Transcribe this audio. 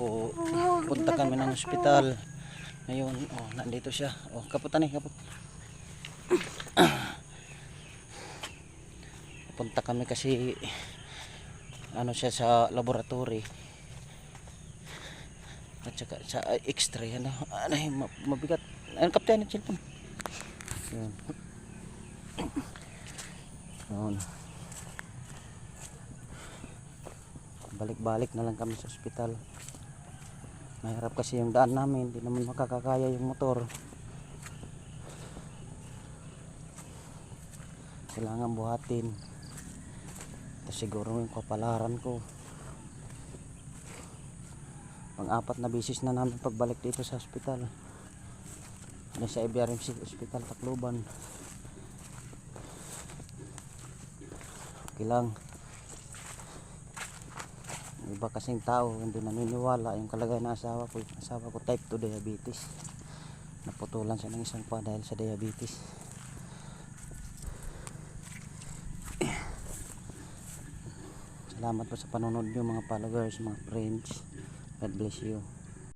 po punta kami ng ospital. Ngayon oh nandito siya. Oh kaputan eh kaput punta kami kasi ano siya sa laboratory. At saka sa x-ray ano ma- mabigat. Ano kapten yung cellphone. Yun. Yun balik-balik na lang kami sa ospital. Mahirap kasi yung daan namin hindi naman makakakaya yung motor. Kailangan buhatin. Ito siguro yung kapalaran ko. Pang apat na bisis na namin pagbalik dito sa ospital. Ano sa IBRMC Hospital Tacloban. Okay lang iba kasing tao hindi naniniwala. Yung kalagayan ng asawa ko asawa ko type 2 diabetes. Naputulan siya ng isang pa dahil sa diabetes. Salamat po sa panonood nyo mga followers mga friends. God bless you